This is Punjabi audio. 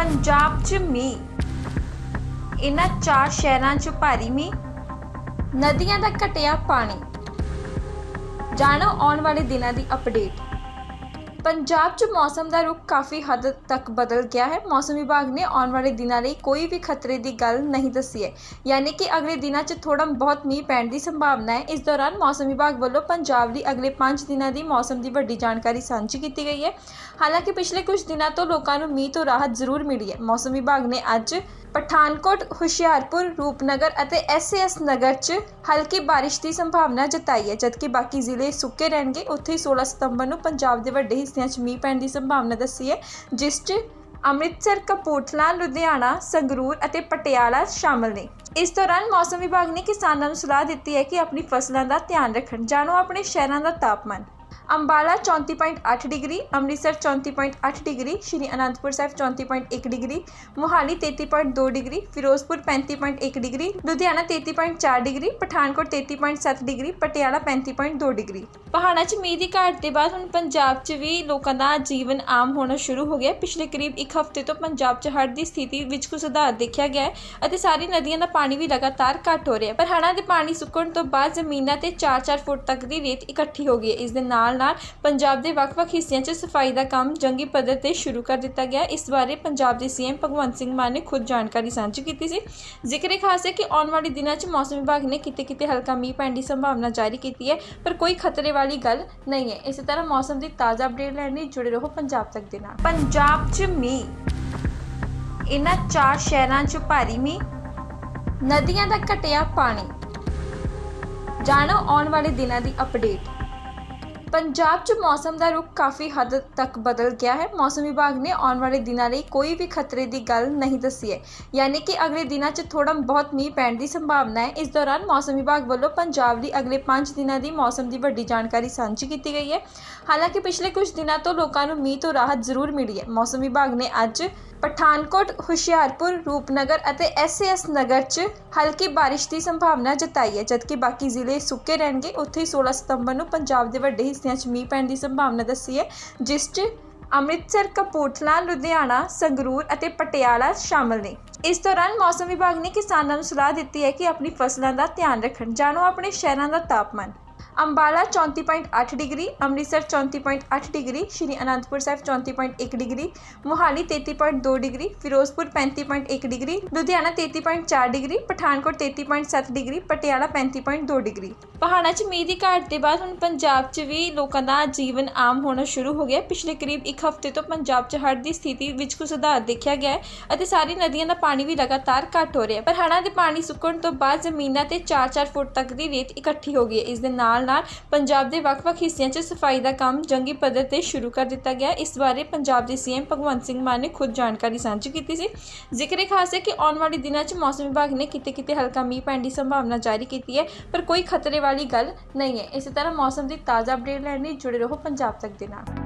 ਪੰਜਾਬ 'ਚ ਮੀਂਹ। ਇਹਨਾਂ ਚਾਰ ਸ਼ਹਿਰਾਂ 'ਚ ਭਾਰੀ ਮੀਂਹ। ਨਦੀਆਂ ਦਾ ਘਟਿਆ ਪਾਣੀ। ਜਾਣੋ ਆਉਣ ਵਾਲੇ ਦਿਨਾਂ ਦੀ ਅਪਡੇਟ ਪੰਜਾਬ 'ਚ ਮੌਸਮ ਦਾ ਰੁਖ ਕਾਫੀ ਹੱਦ ਤੱਕ ਬਦਲ ਗਿਆ ਹੈ। ਮੌਸਮ ਵਿਭਾਗ ਨੇ ਆਉਣ ਵਾਲੇ ਦਿਨਾਂ ਲਈ ਕੋਈ ਵੀ ਖਤਰੇ ਦੀ ਗੱਲ ਨਹੀਂ ਦੱਸੀ ਹੈ। ਯਾਨੀ ਕਿ ਅਗਲੇ ਦਿਨਾਂ 'ਚ ਥੋੜਾ ਬਹੁਤ ਮੀਂਹ ਪੈਣ ਦੀ ਸੰਭਾਵਨਾ ਹੈ। ਇਸ ਦੌਰਾਨ ਮੌਸਮ ਵਿਭਾਗ ਵੱਲੋਂ ਪੰਜਾਬ ਦੀ ਅਗਲੇ 5 ਦਿਨਾਂ ਦੀ ਮੌਸਮ ਦੀ ਵੱਡੀ ਜਾਣਕਾਰੀ ਸਾਂਝੀ ਕੀਤੀ ਗਈ ਹੈ। ਹਾਲਾਂਕਿ ਪਿਛਲੇ ਕੁਝ ਦਿਨਾਂ ਤੋਂ ਲੋਕਾਂ ਨੂੰ ਮੀਂਹ ਤੋਂ ਰਾਹਤ ਜ਼ਰੂਰ ਮਿਲੀ ਹੈ। ਮੌਸਮ ਵਿਭਾਗ ਨੇ ਅੱਜ ਪਠਾਨਕੋਟ, ਹੁਸ਼ਿਆਰਪੁਰ, ਰੂਪਨਗਰ ਅਤੇ ਐਸਐਸ ਨਗਰ 'ਚ ਹਲਕੀ ਬਾਰਿਸ਼ ਦੀ ਸੰਭਾਵਨਾ ਜਤਾਈ ਹੈ। ਜਦਕਿ ਬਾਕੀ ਜ਼ਿਲ੍ਹੇ ਸੁੱਕੇ ਰਹਿਣਗੇ, ਉੱਥੇ ਹੀ 16 ਸਤੰਬਰ ਨੂੰ ਪੰਜਾਬ ਦੇ ਵੱਡੇ ਹਿੱਸਿਆਂ 'ਚ ਮੀਂਹ ਪੈਣ ਦੀ ਸੰਭਾਵਨਾ ਦੱਸੀ ਹੈ, ਜਿਸ 'ਚ ਅੰਮ੍ਰਿਤਸਰ, ਕਪੂਰਥਲਾ, ਲੁਧਿਆਣਾ, ਸੰਗਰੂਰ ਅਤੇ ਪਟਿਆਲਾ ਸ਼ਾਮਲ ਨੇ। ਇਸ ਦੌਰਾਨ ਮੌਸਮ ਵਿਭਾਗ ਨੇ ਕਿਸਾਨਾਂ ਨੂੰ ਸਲਾਹ ਦਿੱਤੀ ਹੈ ਕਿ ਆਪਣੀ ਫਸਲਾਂ ਦਾ ਧਿਆਨ ਰੱਖਣ। ਜਾਣੋ, ਆਪਣੇ ਸ਼ਹਿਰਾਂ ਦਾ ਤਾਪਮਾਨ। Ambala 34.8 degree, Amritsar 34.8 degree, Shri Anandpur Sahib 34.1 degree, Mohali 33.2 degree, Firozpur 35.1 degree, Ludhiana 33.4 degree, Pathankot 33.7 degree, Patiala 35.2 degree. ਪਹਾੜਾਂ 'ਚ ਮੀਂਹ ਦੀ ਘਾਟ ਦੇ ਬਾਅਦ ਹੁਣ ਪੰਜਾਬ 'ਚ ਵੀ ਲੋਕਾਂ ਦਾ ਜੀਵਨ ਆਮ ਹੋਣਾ ਸ਼ੁਰੂ ਹੋ ਗਿਆ। ਪਿਛਲੇ ਕਰੀਬ ਇੱਕ ਹਫ਼ਤੇ ਤੋਂ ਪੰਜਾਬ 'ਚ ਹੜ੍ਹ ਦੀ ਸਥਿਤੀ ਵਿੱਚ ਕੁਝ ਸੁਧਾਰ ਦੇਖਿਆ ਗਿਆ ਹੈ ਅਤੇ ਸਾਰੀ ਨਦੀਆਂ ਦਾ ਪਾਣੀ ਵੀ ਲਗਾਤਾਰ ਘੱਟ ਹੋ ਰਿਹਾ ਹੈ। ਪਰ ਹੜ੍ਹਾਂ ਦੇ ਪਾਣੀ ਸੁੱਕਣ ਤੋਂ ਬਾਅਦ ਜ਼ਮੀਨਾਂ ਤੇ 4-4 ਫੁੱਟ ਤੱਕ ਦੀ ਰੇਤ ਇਕੱਠੀ ਹੋ ਗਈ ਹੈ। ਇਸ ਦੇ ਨਾਲ ਨਾਲ ਪੰਜਾਬ ਦੇ ਵੱਖ-ਵੱਖ ਹਿੱਸਿਆਂ 'ਚ ਸਫ਼ਾਈ ਦਾ ਕੰਮ ਜੰਗੀ ਪੱਧਰ ਤੇ ਸ਼ੁਰੂ ਕਰ ਦਿੱਤਾ ਗਿਆ। ਇਸ ਬਾਰੇ ਪੰਜਾਬ ਦੇ ਸੀਐਮ ਭਗਵੰਤ ਸਿੰਘ ਮਾਨ ਨੇ ਖੁਦ ਜਾਣਕਾਰੀ ਸਾਂਝੀ ਕੀਤੀ ਸੀ। ਜ਼ਿਕਰ ਖਾਸ ਹੈ ਕਿ ਆਉਣ ਵਾਲੇ ਦਿਨਾਂ 'ਚ ਮੌਸਮ ਵਿਭਾਗ ਨੇ ਕਿਤੇ-ਕਿਤੇ ਹਲਕਾ ਮੀਂਹ ਪੈਣ ਦੀ ਸੰਭਾਵਨਾ ਜਾਰੀ ਕੀਤੀ ਹੈ, ਪਰ ਕੋਈ ਖਤਰੇ ਵਾਲੀ ਗੱਲ ਨਹੀਂ ਹੈ। ਇਸੇ ਤਰ੍ਹਾਂ ਮੌਸਮ ਦੀ ਤਾਜ਼ਾ ਅਪਡੇਟ ਲੈਣ ਲਈ ਜੁੜੇ ਰਹੋ ਪੰਜਾਬ ਤੱਕ ਦੇ ਨਾਲ। ਪੰਜਾਬ 'ਚ ਮੀਂਹ। ਇਹਨਾਂ ਚਾਰ ਸ਼ਹਿਰਾਂ 'ਚ ਭਾਰੀ ਮੀਂਹ। ਨਦੀਆਂ ਦਾ ਘਟਿਆ ਪਾਣੀ। ਜਾਣੋ ਆਉਣ ਵਾਲੇ ਦਿਨਾਂ ਦੀ ਅਪਡੇਟ। ਪੰਜਾਬ 'ਚ ਮੌਸਮ ਦਾ ਰੁਖ ਕਾਫੀ ਹੱਦ ਤੱਕ ਬਦਲ ਗਿਆ ਹੈ। ਮੌਸਮ ਵਿਭਾਗ ਨੇ ਆਉਣ ਵਾਲੇ ਦਿਨਾਂ ਲਈ ਕੋਈ ਵੀ ਖਤਰੇ ਦੀ ਗੱਲ ਨਹੀਂ ਦੱਸੀ ਹੈ। ਯਾਨੀ ਕਿ ਅਗਲੇ ਦਿਨਾਂ 'ਚ ਥੋੜਾ ਬਹੁਤ ਮੀਂਹ ਪੈਣ ਦੀ ਸੰਭਾਵਨਾ ਹੈ। ਇਸ ਦੌਰਾਨ ਮੌਸਮ ਵਿਭਾਗ ਵੱਲੋਂ ਪੰਜਾਬ ਲਈ ਅਗਲੇ 5 ਦਿਨਾਂ ਦੀ ਮੌਸਮ ਦੀ ਵੱਡੀ ਜਾਣਕਾਰੀ ਸਾਂਝੀ ਕੀਤੀ ਗਈ ਹੈ। ਹਾਲਾਂਕਿ ਪਿਛਲੇ ਕੁਝ ਦਿਨਾਂ ਤੋਂ ਲੋਕਾਂ ਨੂੰ ਮੀਂਹ ਤੋਂ ਰਾਹਤ ਜ਼ਰੂਰ ਮਿਲੀ ਹੈ। ਮੌਸਮ ਵਿਭਾਗ ਨੇ ਅੱਜ ਪਠਾਨਕੋਟ, ਹੁਸ਼ਿਆਰਪੁਰ, ਰੂਪਨਗਰ ਅਤੇ ਐਸਐਸ ਨਗਰ 'ਚ ਹਲਕੀ ਬਾਰਿਸ਼ ਦੀ ਸੰਭਾਵਨਾ ਜਤਾਈ ਹੈ। ਜਦਕਿ ਬਾਕੀ ਜ਼ਿਲ੍ਹੇ ਸੁੱਕੇ ਰਹਿਣਗੇ, ਉੱਥੇ ਹੀ 16 ਸਤੰਬਰ ਨੂੰ ਪੰਜਾਬ ਦੇ ਵੱਡੇ ਹਿੱਸਿਆਂ 'ਚ ਮੀਂਹ ਪੈਣ ਦੀ ਸੰਭਾਵਨਾ ਦੱਸੀ ਹੈ, ਜਿਸ 'ਚ ਅੰਮ੍ਰਿਤਸਰ, ਕਪੂਰਥਲਾ, ਲੁਧਿਆਣਾ, ਸੰਗਰੂਰ ਅਤੇ ਪਟਿਆਲਾ ਸ਼ਾਮਲ ਨੇ। ਇਸ ਦੌਰਾਨ ਮੌਸਮ ਵਿਭਾਗ ਨੇ ਕਿਸਾਨਾਂ ਨੂੰ ਸਲਾਹ ਦਿੱਤੀ ਹੈ ਕਿ ਆਪਣੀ ਫਸਲਾਂ ਦਾ ਧਿਆਨ ਰੱਖਣ। ਜਾਣੋ, ਆਪਣੇ ਸ਼ਹਿਰਾਂ ਦਾ ਤਾਪਮਾਨ। Ambala 34.8 degree, Amritsar 34.8 degree, Shri Anandpur Sahib 34.1 degree, Mohali 33.2 degree, Firozpur 35.1 degree, Ludhiana 33.4 degree, Pathankot 33.7 degree, Patiala 35.2 degree. ਪਹਾੜਾਂ 'ਚ ਮੀਂਹ ਦੀ ਘਾਟ ਦੇ ਬਾਅਦ ਹੁਣ ਪੰਜਾਬ 'ਚ ਵੀ ਲੋਕਾਂ ਦਾ ਜੀਵਨ ਆਮ ਹੋਣਾ ਸ਼ੁਰੂ ਹੋ ਗਿਆ ਪਿਛਲੇ ਕਰੀਬ ਇੱਕ ਹਫ਼ਤੇ ਤੋਂ ਪੰਜਾਬ 'ਚ ਹੜ੍ਹ ਦੀ ਸਥਿਤੀ ਵਿੱਚ ਕੁਝ ਸੁਧਾਰ ਦੇਖਿਆ ਗਿਆ ਹੈ ਅਤੇ ਸਾਰੀ ਨਦੀਆਂ ਦਾ ਪਾਣੀ ਵੀ ਲਗਾਤਾਰ ਘੱਟ ਹੋ ਰਿਹਾ ਹੈ। ਪਰ ਹੜ੍ਹਾਂ ਦੇ ਪਾਣੀ ਸੁੱਕਣ ਤੋਂ ਬਾਅਦ ਜ਼ਮੀਨਾਂ ਤੇ 4-4 ਫੁੱਟ ਤੱਕ ਦੀ ਰੇਤ ਇਕੱਠੀ ਹੋ ਗਈ ਹੈ। ਇਸ ਦੇ ਨਾਲ ਨਾਲ ਨਾਲ ਪੰਜਾਬ ਦੇ ਵੱਖ-ਵੱਖ ਹਿੱਸਿਆਂ 'ਚ ਸਫ਼ਾਈ ਦਾ ਕੰਮ ਜੰਗੀ ਪੱਧਰ ਤੇ ਸ਼ੁਰੂ ਕਰ ਦਿੱਤਾ ਗਿਆ। ਇਸ ਬਾਰੇ ਪੰਜਾਬ ਦੇ ਸੀਐਮ ਭਗਵੰਤ ਸਿੰਘ ਮਾਨ ਨੇ ਖੁਦ ਜਾਣਕਾਰੀ ਸਾਂਝੀ ਕੀਤੀ ਸੀ। ਜ਼ਿਕਰ ਖਾਸ ਹੈ ਕਿ ਆਉਣ ਵਾਲੇ ਦਿਨਾਂ 'ਚ ਮੌਸਮ ਵਿਭਾਗ ਨੇ ਕਿਤੇ-ਕਿਤੇ ਹਲਕਾ ਮੀਂਹ ਪੈਣ ਦੀ ਸੰਭਾਵਨਾ ਜਾਰੀ ਕੀਤੀ ਹੈ, ਪਰ ਕੋਈ ਖਤਰੇ ਵਾਲੀ ਗੱਲ ਨਹੀਂ ਹੈ। ਇਸੇ ਤਰ੍ਹਾਂ ਮੌਸਮ ਦੀ ਤਾਜ਼ਾ ਅਪਡੇਟ ਲੈਣ ਲਈ ਜੁੜੇ ਰਹੋ ਪੰਜਾਬ ਤੱਕ ਦੇ ਨਾਲ।